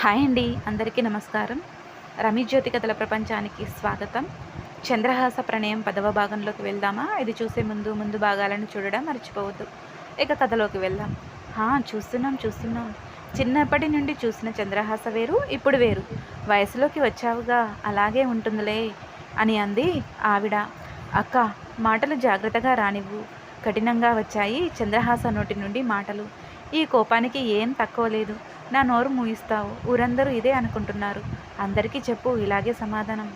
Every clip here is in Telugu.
హాయ్ అండి అందరికీ నమస్కారం. రమిజ్యోతి కథల ప్రపంచానికి స్వాగతం. చంద్రహాస ప్రణయం పదవ భాగంలోకి వెళ్దామా? ఇది చూసే ముందు ముందు భాగాలను చూడడం మర్చిపోవద్దు. ఇక కథలోకి వెళ్దాం. హా చూస్తున్నాం చూస్తున్నాం. చిన్నప్పటి నుండి చూసిన చంద్రహాస వేరు ఇప్పుడు వేరు. వయసులోకి వచ్చావుగా అలాగే ఉంటుందిలే అని అంది ఆవిడ. అక్క మాటలు జాగ్రత్తగా రానివ్వు. కఠినంగా వచ్చాయి చంద్రహాస నోటి నుండి మాటలు. ఈ కోపానికి ఏం తక్కువ లేదు. నా నోరు మూయిస్తావు. ఊరందరూ ఇదే అనుకుంటున్నారు. అందరికీ చెప్పు ఇలాగే సమాధానం.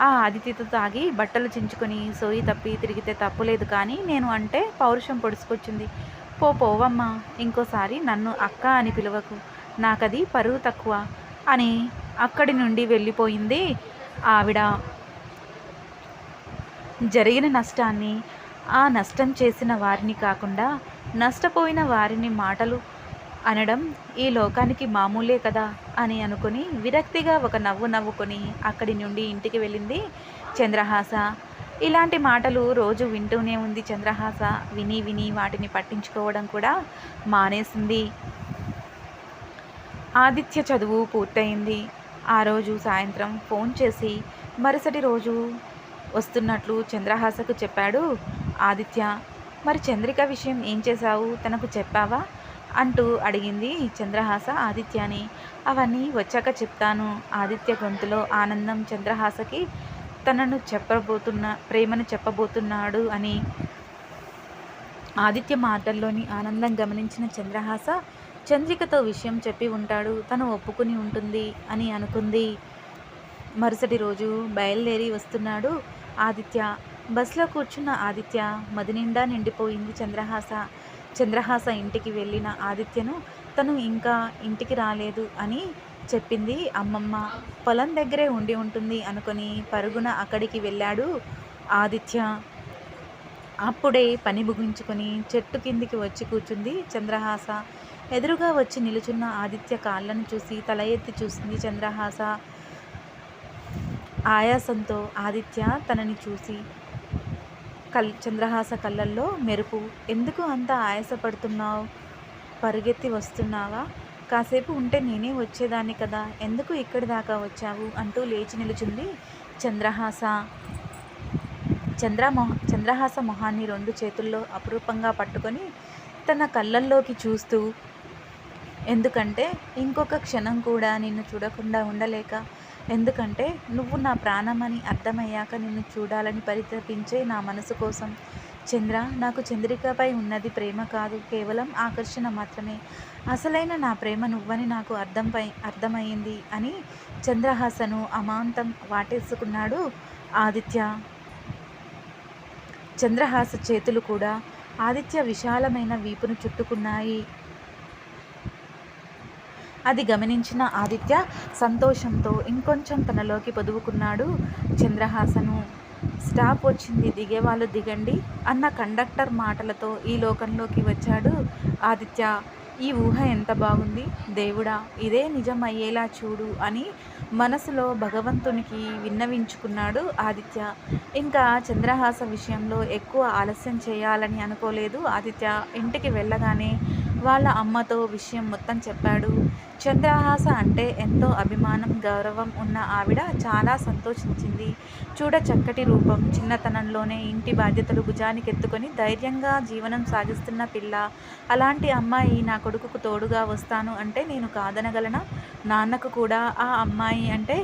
ఆ ఆదిత్యతో తాగి బట్టలు చించుకొని సోయి తప్పి తిరిగితే తప్పులేదు కానీ నేను అంటే పౌరుషం పొడుచుకొచ్చింది. పో పోవమ్మా. ఇంకోసారి నన్ను అక్క అని పిలవకు. నాకది పరువు తక్కువ అని అక్కడి నుండి వెళ్ళిపోయింది ఆవిడ. జరిగిన నష్టాన్ని ఆ నష్టం చేసిన వారిని కాకుండా నష్టపోయిన వారిని మాటలు అనడం ఈ లోకానికి మామూలే కదా అని అనుకుని విరక్తిగా ఒక నవ్వు నవ్వుకొని అక్కడి నుండి ఇంటికి వెళ్ళింది చంద్రహాస. ఇలాంటి మాటలు రోజు వింటూనే ఉంది చంద్రహాస. విని విని వాటిని పట్టించుకోవడం కూడా మానేసింది. ఆదిత్య చదువు పూర్తయింది. ఆ రోజు సాయంత్రం ఫోన్ చేసి మరుసటి రోజు వస్తున్నట్లు చంద్రహాసకు చెప్పాడు. ఆదిత్య మరి చంద్రిక విషయం ఏం చేశావు? తనకు చెప్పావా? అంటూ అడిగింది చంద్రహాస ఆదిత్యని. అవన్నీ వచ్చాక చెప్తాను. ఆదిత్య గొంతులో ఆనందం చంద్రహాసకి తనను చెప్పబోతున్న ప్రేమను చెప్పబోతున్నాడు అని. ఆదిత్య మాటల్లోని ఆనందం గమనించిన చంద్రహాస చంద్రికతో విషయం చెప్పి ఉంటాడు. తను ఒప్పుకుని ఉంటుంది అని అనుకుంది. మరుసటి రోజు బయలుదేరి వస్తున్నాడు ఆదిత్య. బస్లో కూర్చున్న ఆదిత్య మదినిండా నిండిపోయింది చంద్రహాస. చంద్రహాస ఇంటికి వెళ్ళిన ఆదిత్యను తను ఇంకా ఇంటికి రాలేదు అని చెప్పింది అమ్మమ్మ. పొలం దగ్గరే ఉండి ఉంటుంది అనుకొని పరుగున అక్కడికి వెళ్ళాడు ఆదిత్య. అప్పుడే పని ముగించుకొని చెట్టు కిందికి వచ్చి కూర్చుంది చంద్రహాస. ఎదురుగా వచ్చి నిలుచున్న ఆదిత్య కాళ్ళను చూసి తల ఎత్తి చూసింది చంద్రహాస. ఆయాసంతో ఆదిత్య తనని చూసి కల్ చంద్రహాస కళ్ళల్లో మెరుపు. ఎందుకు అంత ఆయాసపడుతున్నావు? పరుగెత్తి వస్తున్నావా? కాసేపు ఉంటే నేనే వచ్చేదాన్ని కదా. ఎందుకు ఇక్కడి దాకా వచ్చావు? అంటూ లేచి నిలుచుంది చంద్రహాస. చంద్రమోహ చంద్రహాస మొహాన్ని రెండు చేతుల్లో అపురూపంగా పట్టుకొని తన కళ్ళల్లోకి చూస్తూ ఎందుకంటే ఇంకొక క్షణం కూడా నిన్ను చూడకుండా ఉండలేక ఎందుకంటే నువ్వు నా ప్రాణమని అర్థమయ్యాక నిన్ను చూడాలని పరితపించే నా మనసు కోసం. చంద్ర నాకు చంద్రికపై ఉన్నది ప్రేమ కాదు కేవలం ఆకర్షణ మాత్రమే. అసలైన నా ప్రేమ నువ్వని నాకు అర్థంపై అర్థమయ్యింది అని చంద్రహాసను అమాంతం వాటేసుకున్నాడు ఆదిత్య. చంద్రహాస చేతులు కూడా ఆదిత్య విశాలమైన వీపును చుట్టుకున్నాయి. అది గమనించిన ఆదిత్య సంతోషంతో ఇంకొంచెం తనలోకి పొదువుకున్నాడు. చంద్రహాసను స్టాప్ వచ్చింది దిగేవాళ్ళు దిగండి అన్న కండక్టర్ మాటలతో ఈ లోకంలోకి వచ్చాడు ఆదిత్య. ఈ ఊహ ఎంత బాగుంది? దేవుడా ఇదే నిజం అయ్యేలా చూడు అని మనసులో భగవంతునికి విన్నవించుకున్నాడు ఆదిత్య. ఇంకా చంద్రహాస విషయంలో ఎక్కువ ఆలస్యం చేయాలని అనుకోలేదు ఆదిత్య. ఇంటికి వెళ్ళగానే వాళ్ళ అమ్మతో విషయం మొత్తం చెప్పాడు. చంద్రహాస అంటే ఎంతో అభిమానం గౌరవం ఉన్న ఆవిడ చాలా సంతోషించింది. చూడ చక్కటి రూపం చిన్నతనంలోనే ఇంటి బాధ్యతలు భుజానికి ఎత్తుకొని ధైర్యంగా జీవనం సాగిస్తున్న పిల్ల. అలాంటి అమ్మాయి నా కొడుకుకు తోడుగా వస్తాను అంటే నేను కాదనగలన? నాన్నకు కూడా ఆ అమ్మాయి అంటే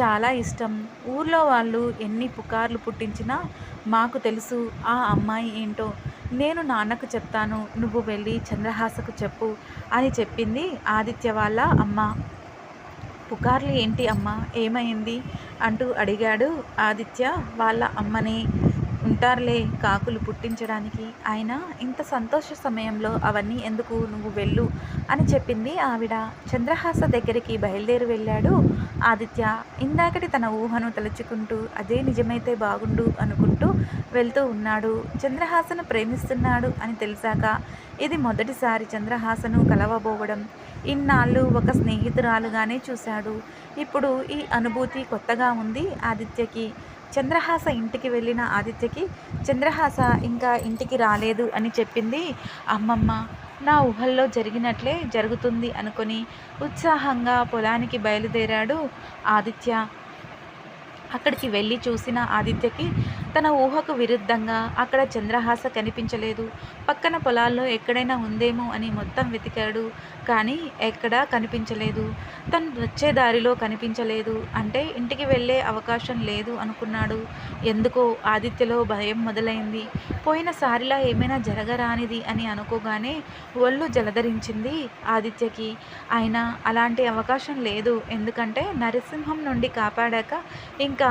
చాలా ఇష్టం. ఊర్లో వాళ్ళు ఎన్ని పుకార్లు పుట్టించినా మాకు తెలుసు ఆ అమ్మాయి ఏంటో. నేను నాన్నకు చెప్తాను నువ్వు వెళ్ళి చంద్రహాసకు చెప్పు అని చెప్పింది ఆదిత్య వాళ్ళ అమ్మ. పుకార్లు ఏంటి అమ్మ? ఏమైంది? అంటూ అడిగాడు ఆదిత్య వాళ్ళ అమ్మని. ఉంటారులే కాకులు పుట్టించడానికి. ఆయన ఇంత సంతోష సమయంలో అవన్నీ ఎందుకు నువ్వు వెళ్ళు అని చెప్పింది ఆవిడ. చంద్రహాస దగ్గరికి బయలుదేరి వెళ్ళాడు ఆదిత్య. ఇందాకటి తన ఊహను తలుచుకుంటూ అదే నిజమైతే బాగుండు అనుకుంటూ వెళ్తూ ఉన్నాడు. చంద్రహాసను ప్రేమిస్తున్నాడు అని తెలిసాక ఇది మొదటిసారి చంద్రహాసను కలవబోవడం. ఇన్నాళ్ళు ఒక స్నేహితురాలుగానే చూశాడు. ఇప్పుడు ఈ అనుభూతి కొత్తగా ఉంది ఆదిత్యకి. చంద్రహాస ఇంటికి వెళ్ళిన ఆదిత్యకి చంద్రహాస ఇంకా ఇంటికి రాలేదు అని చెప్పింది. అమ్మమ్మ నా ఊహల్లో జరిగినట్లే జరుగుతుంది అనుకొని ఉత్సాహంగా పొలానికి బయలుదేరాడు ఆదిత్య. అక్కడికి వెళ్ళి చూసిన ఆదిత్యకి తన ఊహకు విరుద్ధంగా అక్కడ చంద్రహాస కనిపించలేదు. పక్కన పొలాల్లో ఎక్కడైనా ఉందేమో అని మొత్తం వెతికాడు. కానీ ఎక్కడా కనిపించలేదు. తను వచ్చే దారిలో కనిపించలేదు. అంటే ఇంటికి వెళ్ళే అవకాశం లేదు అనుకున్నాడు. ఎందుకో ఆదిత్యలో భయం మొదలైంది. పోయినసారిలా ఏమైనా జరగరానిది అని అనుకోగానే ఒళ్ళు జలధరించింది ఆదిత్యకి. ఆయన అలాంటి అవకాశం లేదు. ఎందుకంటే నరసింహం నుండి కాపాడాక ఇంకా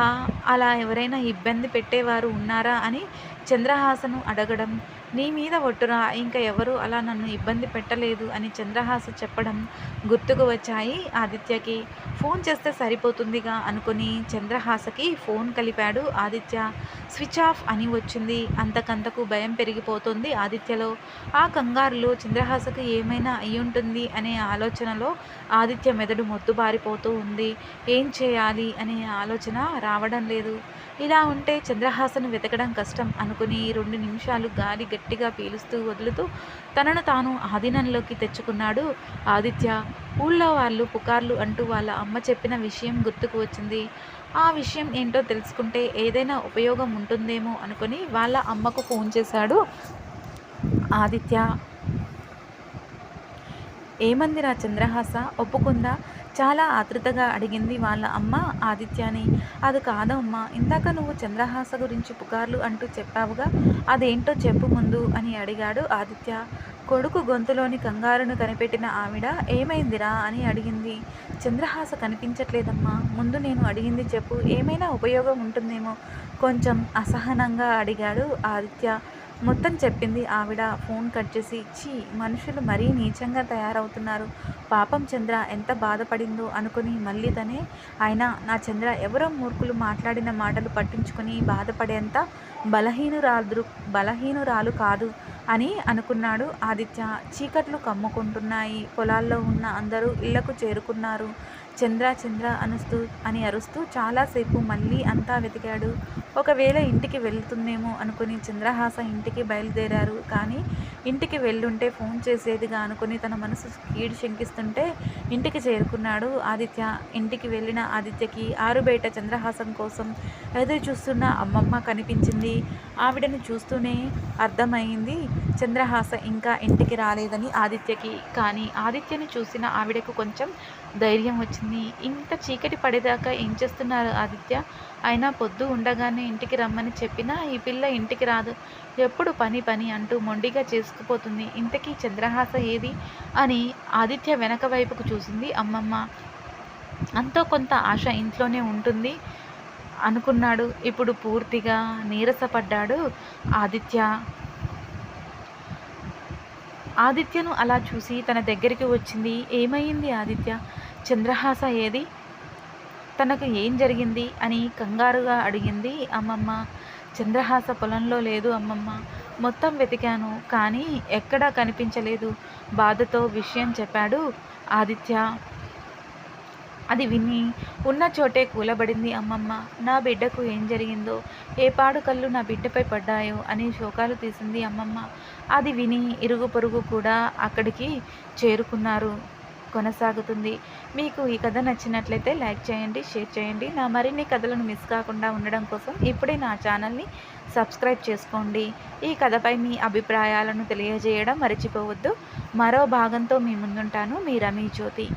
అలా ఎవరైనా ఇబ్బంది పెట్టేవారు ఉన్నారా అని చంద్రహాసను అడగడం నీ మీద ఒట్టురా ఇంకా ఎవరు అలా నన్ను ఇబ్బంది పెట్టలేదు అని చంద్రహాస చెప్పడం గుర్తుకు వచ్చాయి ఆదిత్యకి. ఫోన్ చేస్తే సరిపోతుందిగా అనుకుని చంద్రహాసకి ఫోన్ కలిపాడు ఆదిత్య. స్విచ్ ఆఫ్ అని వచ్చింది. అంతకంతకు భయం పెరిగిపోతుంది ఆదిత్యలో. ఆ కంగారులో చంద్రహాసకు ఏమైనా అయ్యుంటుంది అనే ఆలోచనలో ఆదిత్య మెదడు మొద్దుబారిపోతూ ఉంది. ఏం చేయాలి అనే ఆలోచన రావడం లేదు. ఇలా ఉంటే చంద్రహాసను వెతకడం కష్టం అనుకుని రెండు నిమిషాలు గాలి గట్టిగా పీలుస్తూ వదులుతూ తనను తాను ఆధీనంలోకి తెచ్చుకున్నాడు ఆదిత్య. ఊళ్ళో వాళ్ళు పుకార్లు అంటూ వాళ్ళ అమ్మ చెప్పిన విషయం గుర్తుకు వచ్చింది. ఆ విషయం ఏంటో తెలుసుకుంటే ఏదైనా ఉపయోగం ఉంటుందేమో అనుకుని వాళ్ళ అమ్మకు ఫోన్ చేశాడు ఆదిత్య. ఏమందిరా చంద్రహాస? ఒప్పుకుందా? చాలా ఆతృతగా అడిగింది వాళ్ళ అమ్మ ఆదిత్యాని. అది కాదమ్మా ఇందాక నువ్వు చంద్రహాస గురించి పుకార్లు అంటూ చెప్పావుగా అదేంటో చెప్పు ముందు అని అడిగాడు ఆదిత్య. కొడుకు గొంతులోని కంగారును కనిపెట్టిన ఆవిడ ఏమైందిరా? అని అడిగింది. చంద్రహాస కనిపించట్లేదమ్మా ముందు నేను అడిగింది చెప్పు ఏమైనా ఉపయోగం ఉంటుందేమో? కొంచెం అసహనంగా అడిగాడు ఆదిత్య. మొత్తం చెప్పింది ఆవిడ. ఫోన్ కట్ చేసి చీ మనుషులు మరీ నీచంగా తయారవుతున్నారు. పాపం చంద్ర ఎంత బాధపడిందో అనుకుని మళ్ళీ తనే ఆయన నా చంద్ర ఎవరో మూర్ఖులు మాట్లాడిన మాటలు పట్టించుకుని బాధపడేంత బలహీనురాలు బలహీనురాలు కాదు అని అనుకున్నాడు ఆదిత్య. చీకట్లు కమ్ముకుంటున్నాయి. పొలాల్లో ఉన్న అందరూ ఇళ్ళకు చేరుకున్నారు. చంద్ర చంద్ర అనుస్తూ అని అరుస్తూ చాలాసేపు మళ్ళీ అంతా వెతికాడు. ఒకవేళ ఇంటికి వెళ్తుందేమో అనుకుని చంద్రహాస ఇంటికి బయలుదేరారు. కానీ ఇంటికి వెళ్ళుంటే ఫోన్ చేసేదిగా అనుకుని తన మనసు కీడు శంకిస్తుంటే ఇంటికి చేరుకున్నాడు ఆదిత్య. ఇంటికి వెళ్ళిన ఆదిత్యకి ఆరుబయట చంద్రహాసం కోసం ఎదురు చూస్తున్న అమ్మమ్మ కనిపించింది. ఆవిడని చూస్తూనే అర్థమైంది చంద్రహాస ఇంకా ఇంటికి రాలేదని ఆదిత్యకి. కానీ ఆదిత్యని చూసిన ఆవిడకు కొంచెం ధైర్యం వచ్చింది. వచ్చింది ఇంత చీకటి పడేదాకా ఏం చేస్తున్నారు ఆదిత్య? అయినా పొద్దు ఉండగానే ఇంటికి రమ్మని చెప్పినా ఈ పిల్ల ఇంటికి రాదు. ఎప్పుడు పని పని అంటూ మొండిగా చేసుకుపోతుంది. ఇంతకీ చంద్రహాస ఏది? అని ఆదిత్య వెనక వైపుకు చూసింది. అమ్మమ్మ! అంతో కొంత ఆశ ఇంట్లోనే ఉంటుంది అనుకున్నాడు. ఇప్పుడు పూర్తిగా నీరసపడ్డాడు ఆదిత్య. ఆదిత్యను అలా చూసి తన దగ్గరికి వచ్చింది. ఏమైంది ఆదిత్య? చంద్రహాస ఏది? తనకు ఏం జరిగింది? అని కంగారుగా అడిగింది అమ్మమ్మ. చంద్రహాస పొలంలో లేదు అమ్మమ్మ. మొత్తం వెతికాను కానీ ఎక్కడా కనిపించలేదు. బాధతో విషయం చెప్పాడు ఆదిత్య. అది విని ఉన్న చోటే కూలబడింది అమ్మమ్మ. నా బిడ్డకు ఏం జరిగిందో ఏ పాడు కళ్ళు నా బిడ్డపై పడ్డాయో అని శోకాలు తీసింది అమ్మమ్మ. అది విని ఇరుగు పొరుగు కూడా అక్కడికి చేరుకున్నారు. కొనసాగుతుంది. మీకు ఈ కథ నచ్చినట్లయితే లైక్ చేయండి షేర్ చేయండి. నా మరిన్ని కథలను మిస్ కాకుండా ఉండడం కోసం ఇప్పుడే నా ఛానల్ని సబ్స్క్రైబ్ చేసుకోండి. ఈ కథపై మీ అభిప్రాయాలను తెలియజేయడం మర్చిపోవద్దు. మరో భాగంతో మీ ముందుంటాను. మీ రమీ జ్యోతి.